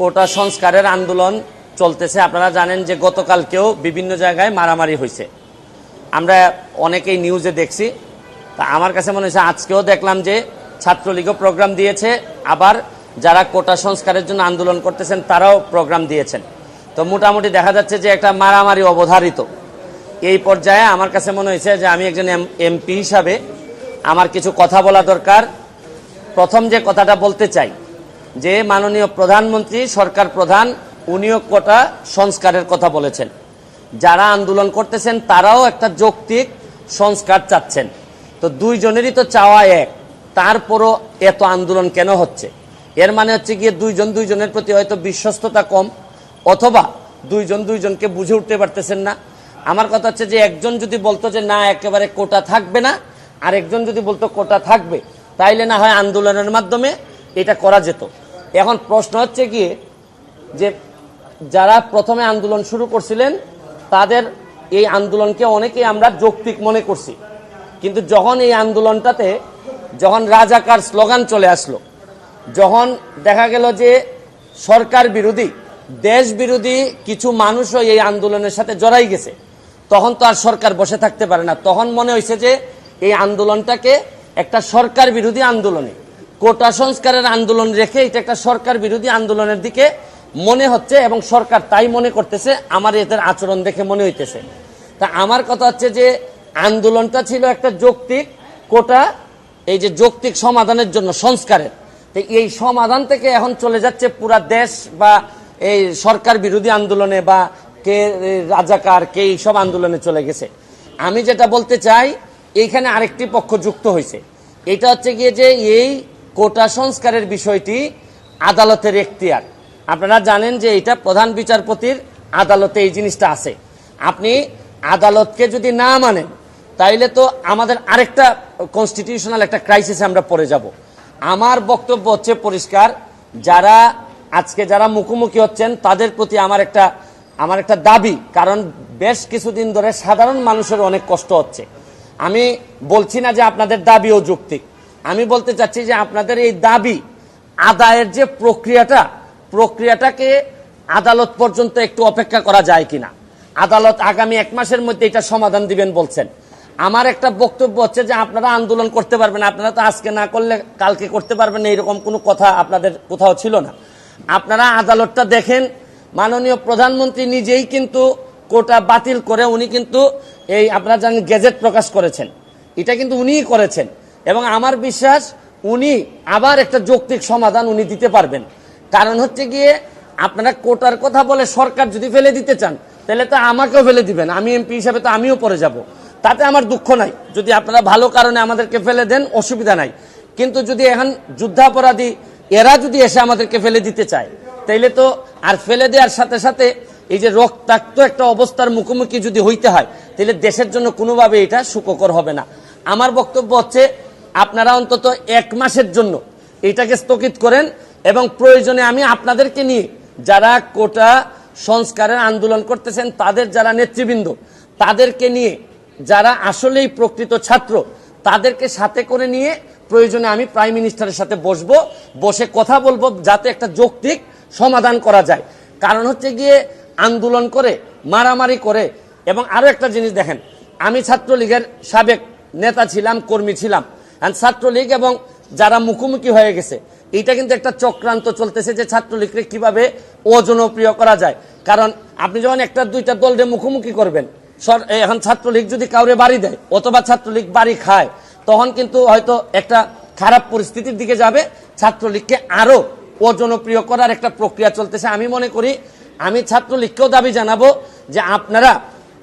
কোটা সংস্কারের আন্দোলন চলতেছে। আপনারা জানেন যে গতকালকেও বিভিন্ন জায়গায় মারামারি হয়েছে। আমরা অনেকেই নিউজে দেখছি। তা আমার কাছে মনে হয়েছে আজকেও দেখলাম যে ছাত্রলীগও প্রোগ্রাম দিয়েছে। আবার যারা কোটা সংস্কারের জন্য আন্দোলন করতেছেন, তারাও প্রোগ্রাম দিয়েছেন। তো মোটামুটি দেখা যাচ্ছে যে একটা মারামারি অবধারিত। এই পর্যায়ে আমার কাছে মনে হয়েছে যে আমি একজন এমপি হিসাবে আমার কিছু কথা বলা দরকার। প্রথম যে কথাটা বলতে চাই যে মাননীয় প্রধানমন্ত্রী, সরকার প্রধান, উনিও কোটা সংস্কারের কথা বলেছেন। যারা আন্দোলন করতেছেন, তারাও একটা যৌক্তিক সংস্কার চাচ্ছেন। তো দুইজনেরই তো চাওয়া এক, তারপরও এত আন্দোলন কেন হচ্ছে? এর মানে হচ্ছে গিয়ে দুইজন দুইজনের প্রতি হয়তো বিশ্বস্ততা কম, অথবা দুইজন দুইজনকে বুঝে উঠতে পারতেছেন না। আমার কথা হচ্ছে যে একজন যদি বলতো যে না, একেবারে কোটা থাকবে না আর একজন যদি বলতো কোটা থাকবে, তাইলে না হয় আন্দোলনের মাধ্যমে এটা করা যেত। এখন প্রশ্ন হচ্ছে গিয়ে যে যারা প্রথমে আন্দোলন শুরু করছিলেন, তাদের এই আন্দোলনকে অনেকেই আমরা যৌক্তিক মনে করছি। কিন্তু যখন এই আন্দোলনটাতে, যখন রাজাকার স্লোগান চলে আসলো, যখন দেখা গেল যে সরকার বিরোধী, দেশ বিরোধী কিছু মানুষও এই আন্দোলনের সাথে জড়াই গেছে, তখন তো আর সরকার বসে থাকতে পারে না। তখন মনে হয়েছে যে এই আন্দোলনটাকে একটা সরকার বিরোধী আন্দোলনে কোটা সংস্কারের আন্দোলন রেখে এটা একটা সরকার বিরোধী আন্দোলনের দিকে মনে হচ্ছে এবং সরকার তাই মনে করতেছে, আমার এদের আচরণ দেখে মনে হইতেছে। তা আমার কথা হচ্ছে যে, আন্দোলনটা ছিল একটা যৌক্তিক কোটা, এই যে যৌক্তিক সমাধানের জন্য সংস্কারের। তো এই সমাধান থেকে এখন চলে যাচ্ছে পুরা দেশ বা এই সরকার বিরোধী আন্দোলনে বা কে রাজাকার, কে এইসব আন্দোলনে চলে গেছে। আমি যেটা বলতে চাই, এইখানে আরেকটি পক্ষ যুক্ত হয়েছে এটা হচ্ছে গিয়ে যে এই কোটা সংস্কারের বিষয়টি আদালতের এখতিয়ার। আপনারা জানেন যে এটা প্রধান বিচারপতির আদালতে এই জিনিসটা আছে। আপনি আদালতকে যদি না মানেন, তাইলে তো আমাদের আরেকটা কনস্টিটিউশনাল একটা ক্রাইসিসে আমরা পড়ে যাব। আমার বক্তব্য হচ্ছে পরিষ্কার, যারা আজকে যারা মুখোমুখি হচ্ছেন, তাদের প্রতি আমার একটা আমার একটা দাবি, কারণ বেশ কিছুদিন ধরে সাধারণ মানুষের অনেক কষ্ট হচ্ছে। আমি বলছি না যে আপনাদের দাবিও যৌক্তিক। আমি বলতে চাচ্ছি যে আপনাদের এই দাবি আদায়ের যে প্রক্রিয়াটা, প্রক্রিয়াটাকে আদালত পর্যন্ত একটু অপেক্ষা করা যায় কিনা। আদালত আগামী এক মাসের মধ্যে এটা সমাধান দিবেন বলছেন। আমার একটা বক্তব্য হচ্ছে যে আপনারা আন্দোলন করতে পারবেন, আপনারা তো আজকে না করলে কালকে করতে পারবেন এইরকম কোনো কথা আপনাদের কোথাও ছিল না। আপনারা আদালতটা দেখেন, মাননীয় প্রধানমন্ত্রী নিজেই কিন্তু কোটা বাতিল করে উনি কিন্তু এই আপনারা জানেন গেজেট প্রকাশ করেছেন। এটা কিন্তু উনিই করেছেন। এবং আমার বিশ্বাস উনি আবার একটা যৌক্তিক সমাধান উনি দিতে পারবেন। কারণ হচ্ছে গিয়ে আপনারা কোটার কথা বলে সরকার যদি ফেলে দিতে চান, তাহলে তো আমাকেও ফেলে দিবেন। আমি এমপি হিসাবে তো আমিও পরে যাব। তাতে আমার দুঃখ নাই। যদি আপনারা ভালো কারণে আমাদেরকে ফেলে দেন, অসুবিধা নাই। কিন্তু যদি এখন যুদ্ধাপরাধী এরা যদি এসে আমাদেরকে ফেলে দিতে চায়, তাইলে তো আর ফেলে দেওয়ার সাথে সাথে এই যে রক্তাক্ত একটা অবস্থার মুখোমুখি যদি হইতে হয় তাহলে দেশের জন্য কোনোভাবে এটা সুখকর হবে না। আমার বক্তব্য হচ্ছে আপনারা অন্তত এক মাসের জন্য এটাকে স্থগিত করেন এবং প্রয়োজনে আমি আপনাদেরকে নিয়ে যারা কোটা সংস্কারের আন্দোলন করতেছেন, তাদের যারা নেতৃবৃন্দ, তাদেরকে নিয়ে যারা আসলেই প্রকৃত ছাত্র, তাদেরকে সাথে করে নিয়ে প্রয়োজনে আমি প্রাইম মিনিস্টারের সাথে বসবো, বসে কথা বলব যাতে একটা যৌক্তিক সমাধান করা যায়। কারণ হচ্ছে গিয়ে আন্দোলন করে, মারামারি করে এবং আরও একটা জিনিস দেখেন, আমি ছাত্রলীগের সাবেক নেতা ছিলাম, কর্মী ছিলাম। ছাত্রলীগ এবং যারা মুখোমুখি হয়ে গেছে এটা কিন্তু একটা চক্রান্ত চলতেছে যে ছাত্রলীগকে কীভাবে অজনপ্রিয় করা যায়। কারণ আপনি যখন একটা দুইটা দলরে মুখোমুখি করবেন এখন ছাত্রলীগ যদি কাউরে বাড়ি দেয়, অথবা ছাত্রলীগ বাড়ি খায়, তখন কিন্তু হয়তো একটা খারাপ পরিস্থিতির দিকে যাবে। ছাত্রলীগকে আরও অজনপ্রিয় করার একটা প্রক্রিয়া চলতেছে। আমি মনে করি, আমি ছাত্রলীগকেও দাবি জানাব যে আপনারা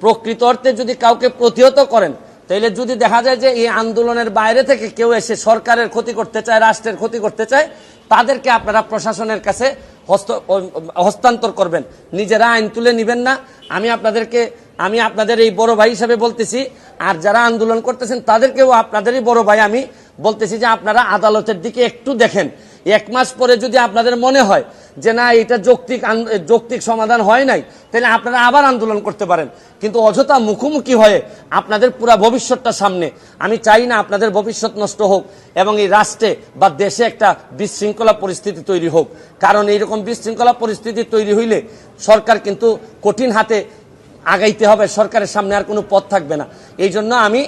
প্রকৃত অর্থে যদি কাউকে প্রতিহত করেন তাহলে যদি দেখা যায় যে এই আন্দোলনের বাইরে থেকে কেউ এসে সরকারের ক্ষতি করতে চায়, রাষ্ট্রের ক্ষতি করতে চায়, তাদেরকে আপনারা প্রশাসনের কাছে হস্তান্তর করবেন। নিজেরা আইন তুলে নিবেন না। আমি আপনাদেরকে, আমি আপনাদের এই বড় ভাই হিসাবে বলতেছি, আর যারা আন্দোলন করতেছেন, তাদেরকেও আপনাদেরই বড় ভাই আমি বলতেছি যে আপনারা আদালতের দিকে একটু দেখেন। এক মাস পরে যদি আপনাদের মনে হয় যে না, এটা যৌক্তিক যৌক্তিক সমাধান হয় নাই, তাহলে আপনারা আবার আন্দোলন করতে পারেন। কিন্তু অযথা মুখোমুখি হয়ে আপনাদের পুরা ভবিষ্যৎটা সামনে। আমি চাই না আপনাদের ভবিষ্যৎ নষ্ট হোক এবং এই রাষ্ট্রে বা দেশে একটা বিশৃঙ্খলা পরিস্থিতি তৈরি হোক। কারণ এইরকম বিশৃঙ্খলা পরিস্থিতি তৈরি হইলে সরকার কিন্তু কঠিন হাতে আগাইতে হবে, সরকারের সামনে আর কোনো পথ থাকবে না। এই জন্য আমি